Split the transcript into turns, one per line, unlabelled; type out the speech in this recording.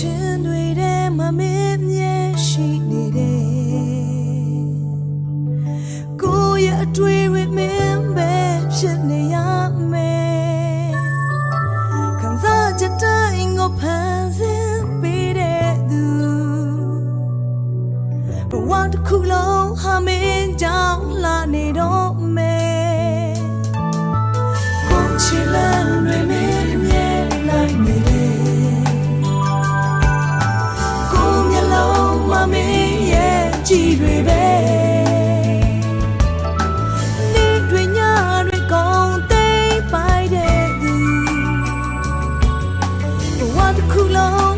ချင်းတွေထဲမှာမင်းမြဲရှိနေတယ်ကိုယ့်ရဲ့အတွေ့အမင်းပဲဖြစ်နေရမယ်ခံစားချက်တိုင်းကိုဖန်ဆင်းပေးတဲ့သူဘဝတစ်ခုလုံးဟာမင်းကြောင့်လာနေတော့မယ်ကိုချင် 苦乐。